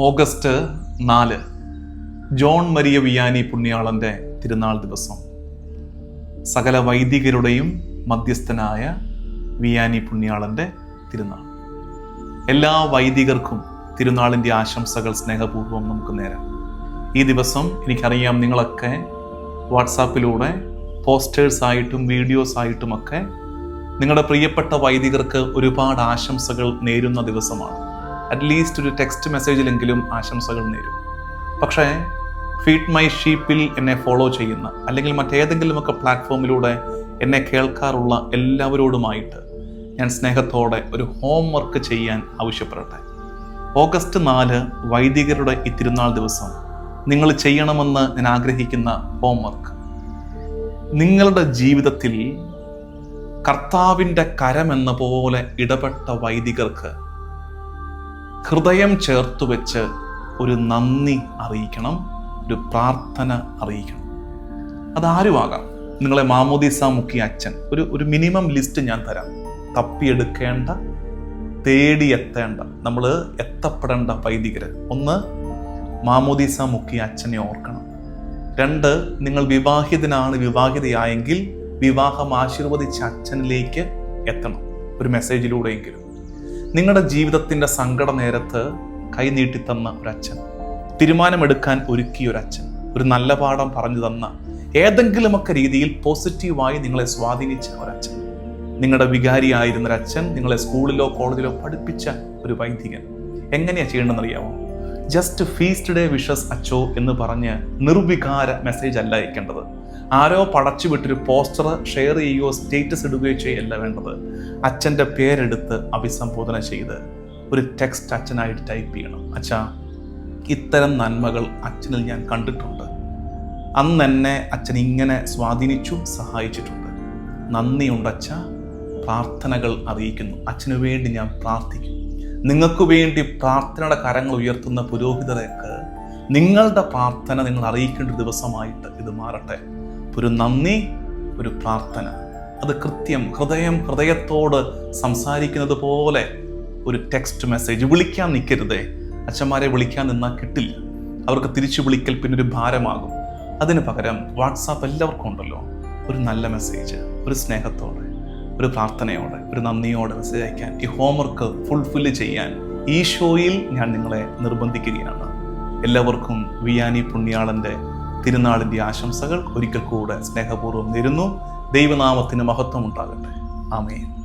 August നാല് John Maria Vianney പുണ്യാളന്റെ തിരുനാൾ ദിവസം. സകല വൈദികരുടെയും മധ്യസ്ഥനായ വിയാനി പുണ്യാളന്റെ തിരുനാൾ. എല്ലാ വൈദികർക്കും തിരുനാളിന്റെ ആശംസകൾ സ്നേഹപൂർവം നമുക്ക് നേരാം. ഈ ദിവസം എനിക്കറിയാം നിങ്ങളൊക്കെ വാട്സാപ്പിലൂടെ വീഡിയോസ് ആയിട്ടുമൊക്കെ നിങ്ങളുടെ പ്രിയപ്പെട്ട വൈദികർക്ക് ഒരുപാട് ആശംസകൾ നേരുന്ന ദിവസമാണ്. അറ്റ്ലീസ്റ്റ് ഒരു ടെക്സ്റ്റ് മെസ്സേജിലെങ്കിലും ആശംസകൾ നേരും. പക്ഷേ ഫീഡ് മൈ ഷീപ്പിൽ എന്നെ ഫോളോ ചെയ്യുന്ന അല്ലെങ്കിൽ മറ്റേതെങ്കിലുമൊക്കെ പ്ലാറ്റ്ഫോമിലൂടെ എന്നെ കേൾക്കാറുള്ള എല്ലാവരോടുമായിട്ട് ഞാൻ സ്നേഹത്തോടെ ഒരു ഹോം വർക്ക് ചെയ്യാൻ ആവശ്യപ്പെടട്ടെ. ഓഗസ്റ്റ് നാല് വൈദികരുടെ ഈ തിരുനാൾ ദിവസം. നിങ്ങൾ ചെയ്യണമെന്ന് ഞാൻ ആഗ്രഹിക്കുന്ന ഹോം വർക്ക് നിങ്ങളുടെ ജീവിതത്തിൽ കർത്താവിന്റെ കരമെന്ന പോലെ ഇടപെട്ട വൈദികർക്ക് ഹൃദയം ചേർത്ത് വെച്ച് ഒരു നന്ദി അറിയിക്കണം ഒരു പ്രാർത്ഥന അറിയിക്കണം. അതാരുമാകാം? നിങ്ങളെ മാമോദീസ മുക്കിയ അച്ഛൻ. ഒരു ഒരു മിനിമം ലിസ്റ്റ് ഞാൻ തരാം. തപ്പിയെടുക്കേണ്ട തേടിയെത്തേണ്ട നമ്മൾ എത്തപ്പെടേണ്ട വൈദികര്. ഒന്ന് മാമോദീസ മുക്കിയ അച്ഛനെ ഓർക്കണം. രണ്ട് നിങ്ങൾ വിവാഹിതനാണ് വിവാഹിതയായെങ്കിൽ വിവാഹം ആശീർവദിച്ച അച്ഛനിലേക്ക് എത്തണം. ഒരു മെസ്സേജിലൂടെയെങ്കിലും നിങ്ങളുടെ ജീവിതത്തിന്റെ സങ്കട നേരത്ത് കൈനീട്ടി തന്ന ഒരു അച്ഛൻ തീരുമാനമെടുക്കാൻ ഒരുക്കിയ ഒരു നല്ല പാഠം പറഞ്ഞു തന്ന ഏതെങ്കിലുമൊക്കെ രീതിയിൽ പോസിറ്റീവായി നിങ്ങളെ സ്വാധീനിച്ച ഒരച്ഛൻ നിങ്ങളുടെ വികാരിയായിരുന്ന ഒരു അച്ഛൻ നിങ്ങളെ സ്കൂളിലോ കോളേജിലോ പഠിപ്പിച്ച ഒരു വൈദികൻ എങ്ങനെയാണ് ചെയ്യേണ്ടതെന്ന് അറിയാമോ ജസ്റ്റ് ഫീസ്റ്റ് ഡേ വിഷസ് അച്ചോ എന്ന് പറഞ്ഞ് നിർവികാര മെസ്സേജ് അല്ല അയക്കേണ്ടത്. ആരോ പടച്ചു വിട്ടൊരു പോസ്റ്റർ ഷെയർ ചെയ്യുകയോ സ്റ്റേറ്റസ് ഇടുകയോ ചെയ്യല്ല വേണ്ടത്. അച്ഛന്റെ പേരെടുത്ത് അഭിസംബോധന ചെയ്ത് ഒരു ടെക്സ്റ്റ് അച്ഛനായിട്ട് ടൈപ്പ് ചെയ്യണം. അച്ഛാ ഇത്തരം നന്മകൾ അച്ഛനിൽ ഞാൻ കണ്ടിട്ടുണ്ട്. അന്ന് എന്നെ അച്ഛൻ ഇങ്ങനെ സ്വാധീനിച്ചു സഹായിച്ചിട്ടുണ്ട്. നന്ദിയുണ്ട് അച്ഛ പ്രാർത്ഥനകൾ അറിയിക്കുന്നു. അച്ഛനു വേണ്ടി ഞാൻ പ്രാർത്ഥിക്കും നിങ്ങൾക്ക് വേണ്ടി പ്രാർത്ഥനയുടെ കരങ്ങൾ ഉയർത്തുന്ന പുരോഹിതരേക്ക് നിങ്ങളുടെ പ്രാർത്ഥന നിങ്ങൾ അറിയിക്കേണ്ട ദിവസമായിട്ട് ഇത് മാറട്ടെ. ഒരു നന്ദി ഒരു പ്രാർത്ഥന. അത് കൃത്യം ഹൃദയം ഹൃദയത്തോട് സംസാരിക്കുന്നത് പോലെ ഒരു ടെക്സ്റ്റ് മെസ്സേജ് വിളിക്കാൻ നിൽക്കരുതേ. അച്ഛന്മാരെ വിളിക്കാൻ നിന്നാൽ കിട്ടില്ല. അവർക്ക് തിരിച്ചു വിളിക്കൽ പിന്നെ ഒരു ഭാരമാകും. അതിന് പകരം വാട്സാപ്പ് എല്ലാവർക്കും ഉണ്ടല്ലോ. ഒരു നല്ല മെസ്സേജ് ഒരു സ്നേഹത്തോടെ. ഒരു പ്രാർത്ഥനയോടെ ഒരു നന്ദിയോടെ മെസ്സേജ് അയക്കാൻ ഈ ഹോംവർക്ക് ഫുൾഫില്ല് ചെയ്യാൻ ഈ ഷോയിൽ ഞാൻ നിങ്ങളെ നിർബന്ധിക്കുകയാണ്. എല്ലാവർക്കും വിയാനി പുണ്യാളന്റെ തിരുനാളിന്റെ ആശംസകൾ ഒരിക്കൽ കൂടെ സ്നേഹപൂർവം നേരുന്നു. ദൈവനാമത്തിന് മഹത്വം ഉണ്ടാകട്ടെ ആമേൻ.